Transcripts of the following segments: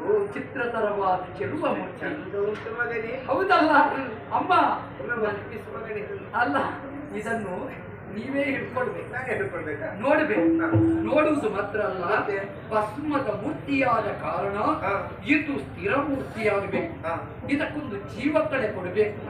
ಅಯ್ಯೋ ಚಿತ್ರತರವಾದ ಚೆಲುವ ಹೌದಲ್ಲ? ಅಮ್ಮ. ಅಲ್ಲ ಇದನ್ನು ನೀವೇ ಹಿಡ್ಕೊಳ್ಬೇಕು. ನೋಡ್ಬೇಕು. ನೋಡುವುದು ಮಾತ್ರ ಅಲ್ಲ? ಭಸ್ಮದ ಮೂರ್ತಿಯಾದ ಕಾರಣ ಇದು ಸ್ಥಿರ ಮೂರ್ತಿಯಾಗಬೇಕು. ಇದಕ್ಕೊಂದು ಜೀವಕಳೆ ಕೊಡಬೇಕು.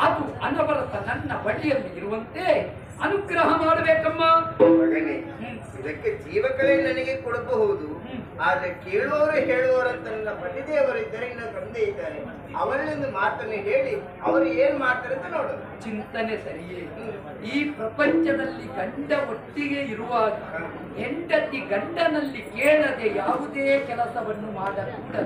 ಅದು ಅನವರತ ನನ್ನ ಬಳಿಯಲ್ಲಿ ಇರುವಂತೆ ಅನುಗ್ರಹ ಮಾಡಬೇಕಮ್ಮ. ಇದಕ್ಕೆ ಜೀವಕಳೆ ನನಗೆ ಕೊಡಬಹುದು. ಆದ್ರೆ ಕೇಳುವವರು ಹೇಳುವವರಂತ ನನ್ನ ಪತಿದೇವರು ಇದ್ದಾರೆ ಇನ್ನ ತಂದೆ ಇದ್ದಾರೆ. ಅವರಲ್ಲಿಂದು ಮಾತನ್ನು ಹೇಳಿ ಅವರು ಏನ್ ಮಾಡ್ತಾರೆ ಅಂತ ನೋಡೋದು ಚಿಂತನೆ ಸರಿಯೇ. ಈ ಪ್ರಪಂಚದಲ್ಲಿ ಗಂಡ ಒಟ್ಟಿಗೆ ಇರುವಾಗ ಹೆಂಡತಿ ಗಂಡನಲ್ಲಿ ಕೇಳದೆ ಯಾವುದೇ ಕೆಲಸವನ್ನು ಮಾಡಬಹುದು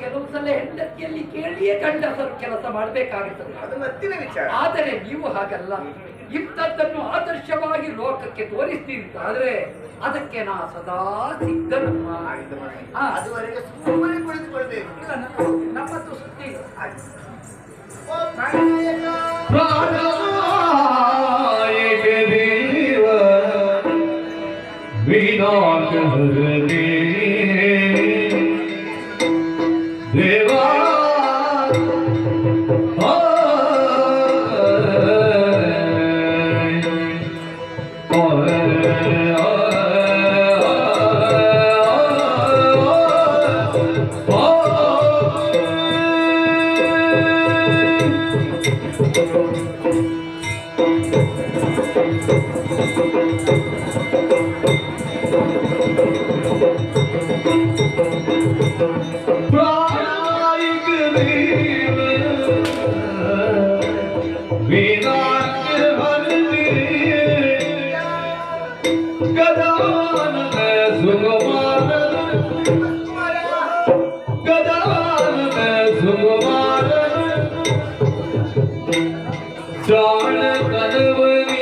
ಕೆಲವು ಸಲ ಹೆಂಡತಿಯಲ್ಲಿ ಕೇಳಿಯೇ ಗಂಡ ಕೆಲಸ ಮಾಡಬೇಕಾಗುತ್ತದೆ. ಅದು ಮತ್ತಿನ ವಿಚಾರ. ಆದರೆ ನೀವು ಹಾಗಲ್ಲ. ಇಂಥದ್ದನ್ನು ಆದರ್ಶವಾಗಿ ಲೋಕಕ್ಕೆ ತೋರಿಸ್ತೀನಿ ಆದ್ರೆ ಅದಕ್ಕೆ ನಾ ಸದಾ ಸಿದ್ಧನು. ಅದುವರೆಗೆ ಸುಮ್ಮನೆ ಕುಳಿತುಕೊಳ್ಬೇಕು ನಮ್ಮದು ಸುದ್ದಿ ಆಯ್ತು. ಓ Oh. காவல் கதவு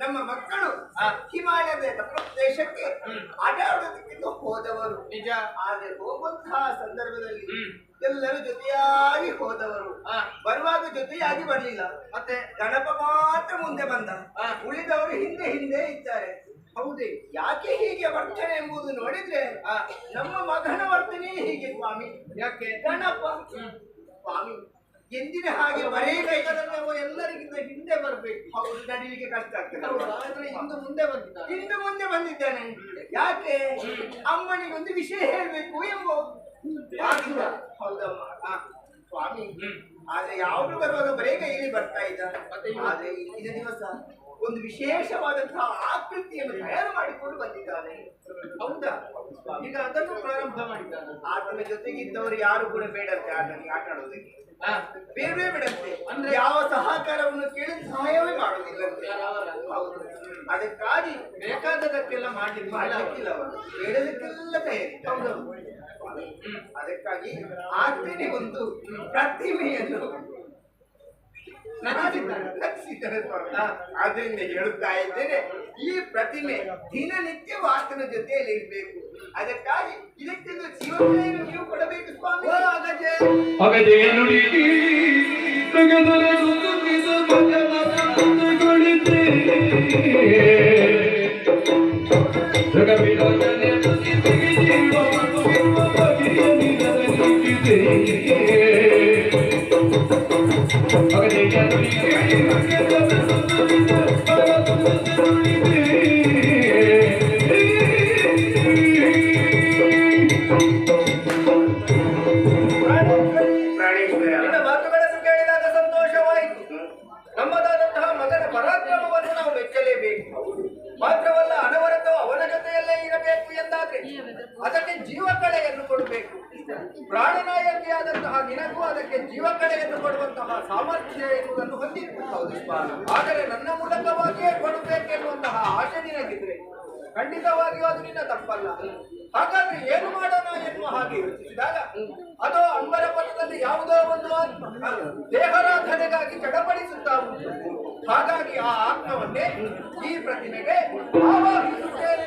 ನಮ್ಮ ಮಕ್ಕಳು ಹಿಮಾಲಯದ ಪ್ರದೇಶಕ್ಕೆ ಆಟ ಆಡೋದಕ್ಕೆಂದು ಹೋದವರು. ನಿಜ. ಆದ್ರೆ ಹೋಗುವಂತಹ ಸಂದರ್ಭದಲ್ಲಿ ಎಲ್ಲರೂ ಜೊತೆಯಾಗಿ ಹೋದವರು. ಬರುವಾಗ ಜೊತೆಯಾಗಿ ಬರ್ಲಿಲ್ಲ. ಮತ್ತೆ? ಗಣಪ ಮಾತ್ರ ಮುಂದೆ ಬಂದ. ಉಳಿದವರು ಹಿಂದೆ ಹಿಂದೆ ಇದ್ದಾರೆ. ಹೌದೇ ಯಾಕೆ ಹೀಗೆ ವರ್ತನೆ ಎಂಬುದು ನೋಡಿದ್ರೆ ನಮ್ಮ ಮಗನ ವರ್ತನೆ ಹೀಗೆ ಸ್ವಾಮಿ. ಯಾಕೆ? ಗಣಪ. ಸ್ವಾಮಿ ಎಂದಿನ ಹಾಗೆ ಬರೇ ನಾವು ಎಲ್ಲರಿಗಿಂತ ಹಿಂದೆ ಬರಬೇಕು. ಹೌದು ನಡೀಲಿಕ್ಕೆ ಕಷ್ಟ ಆಗ್ತದೆ. ಇಂದು ಮುಂದೆ ಬಂದಿದ್ದಾನೆ. ಇಂದು ಮುಂದೆ ಬಂದಿದ್ದಾನೆ. ಯಾಕೆ? ಅಮ್ಮನಿಗೊಂದು ವಿಷಯ ಹೇಳಬೇಕು ಎಂಬ. ಹೌದಮ್ಮ. ಸ್ವಾಮಿ. ಆದ್ರೆ ಯಾವ್ದು ಬರುವಾಗ ಬರೇ ಕೈಯಲ್ಲಿ ಬರ್ತಾ ಇದ್ದ? ಆದ್ರೆ ಇಂದಿನ ದಿವಸ ಒಂದು ವಿಶೇಷವಾದಂತಹ ಆಕೃತಿಯನ್ನು ತಯಾರು ಮಾಡಿಕೊಂಡು ಬಂದಿದ್ದಾನೆ. ಹೌದಾ? ಈಗ ಅದನ್ನು ಪ್ರಾರಂಭ ಮಾಡಿದ್ದಾನೆ. ಆತನ ಜೊತೆಗಿದ್ದವರು ಯಾರು ಕೂಡ ಬೇಡಂತೆ ಆತನಿಗೆ ಆಟ ಆಡೋದಕ್ಕೆ ಬೇರೆ ಬೇಡಂತೆ. ಅಂದ್ರೆ? ಯಾವ ಸಹಕಾರವನ್ನು ಕೇಳಿ ಸಹಾಯವೇ ಮಾಡೋದಿಲ್ಲಂತೆ ಹೌದು. ಅದಕ್ಕಾಗಿ ಬೇಕಾದದಕ್ಕೆಲ್ಲ ಮಾಡ್ಲಿಕ್ಕೆ ಮಾಡಲಿಕ್ಕಿಲ್ಲ ಅವರು ಬೇಡದಕ್ಕೆಲ್ಲ ತಯಾರಿ ಅದಕ್ಕಾಗಿ ಆತನೇ ಒಂದು ಪ್ರತಿಮೆಯನ್ನು ಆದ್ರಿಂದ ಹೇಳುತ್ತಾ ಇದ್ದೇನೆ ಈ ಪ್ರತಿಮೆ ದಿನನಿತ್ಯ ವಾಸನ ಜೊತೆಯಲ್ಲಿ ಇರಬೇಕು ಅದಕ್ಕಾಗಿ ಇದಕ್ಕೆ ನೀವು ಕೊಡಬೇಕು ಸ್ವಾಮಿ ಅದಕ್ಕೆ ಜೀವ ಕಳೆಯನ್ನು ಕೊಡಬೇಕು. ಪ್ರಾಣನಾಯಕಿಯಾದಂತಹ ನಿನಗೂ ಅದಕ್ಕೆ ಜೀವಕಳೆಯನ್ನು ಕೊಡುವಂತಹ ಸಾಮರ್ಥ್ಯ ಎನ್ನುವುದನ್ನು ಹೊಂದಿರಬಹುದು ಆದರೆ ನನ್ನ ಮೂಲಕವಾಗಿಯೇ ಕೊಡಬೇಕೆನ್ನುವಂತಹ ಆಶೆ ನಿನಗಿದ್ರೆ ಖಂಡಿತವಾಗಿಯೂ ಅದು ನಿನ್ನ ತಪ್ಪಲ್ಲ. ಹಾಗಾದ್ರೆ ಏನು ಮಾಡೋಣ ಎನ್ನುವ ಹಾಗೆ ಯೋಚಿಸಿದಾಗ, ಅದು ಅಂಬರ ಪಥದಲ್ಲಿ ಯಾವುದೋ ಒಂದು ಆತ್ಮ ದೇಹರಾಧನೆಗಾಗಿ ಚಡಪಡಿಸುತ್ತಾ ಹಾಗಾಗಿ ಆ ಆತ್ಮವನ್ನೇ ಈ ಪ್ರತಿಮೆಗೆ ಆವಾಹಿಸುತ್ತೇನೆ.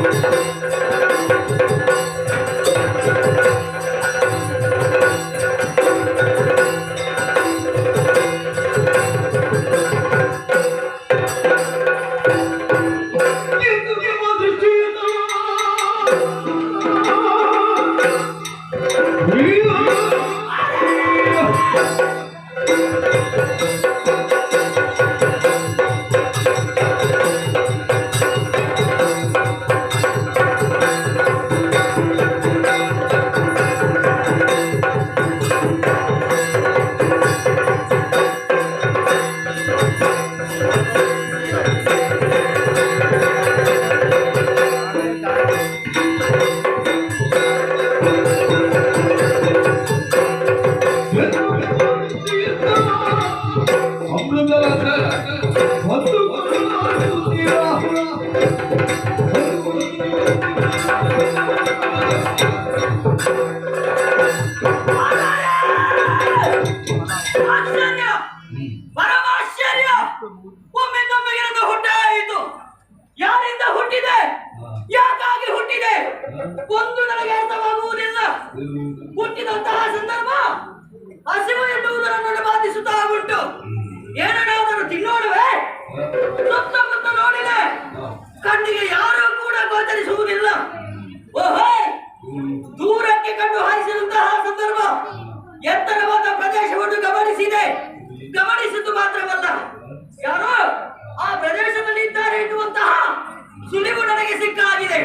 Gracias. ಹುಟ್ಟಿದಂತಹ ಸಂದರ್ಭ ಹಸಿವು ಎನ್ನುವುದನ್ನು ಬಾಧಿಸುತ್ತಾ ಉಂಟು. ಏನನ್ನಾದರೂ ತಿನ್ನೋಡುವೆ? ಸುತ್ತಮುತ್ತ ನೋಡಿದೆ. ಕಣ್ಣಿಗೆ ಯಾರೂ ಕೂಡ ಗೋಚರಿಸುವುದಿಲ್ಲ. ಓಹೋ, ದೂರಕ್ಕೆ ಕಣ್ಣು ಹಾರಿಸಿದಂತಹ ಸಂದರ್ಭ. ಎತ್ತರವಾದ ಪ್ರದೇಶವನ್ನು ಗಮನಿಸಿದೆ. ಗಮನಿಸಿದ್ದು ಮಾತ್ರವಲ್ಲ, ಯಾರೋ ಆ ಪ್ರದೇಶದಲ್ಲಿ ಇದ್ದಾರೆ ಎನ್ನುವಂತಹ ಸುಳಿವು ನನಗೆ ಸಿಕ್ಕಾಗಿದೆ.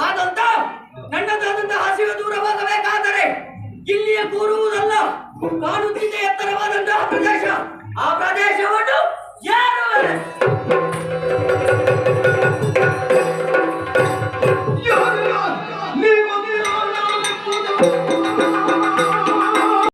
ಹಾಗಂತ ನನ್ನದಾದಂತಹ ಹಸಿವೆ ದೂರವಾಗಬೇಕಾದರೆ ಇಲ್ಲಿಯ ಕೂರುವುದಲ್ಲ. ಕಾಣುತ್ತಿದ್ದ ಎತ್ತರವಾದಂತಹ ಪ್ರದೇಶ. ಆ ಪ್ರದೇಶವನ್ನು ಯಾರು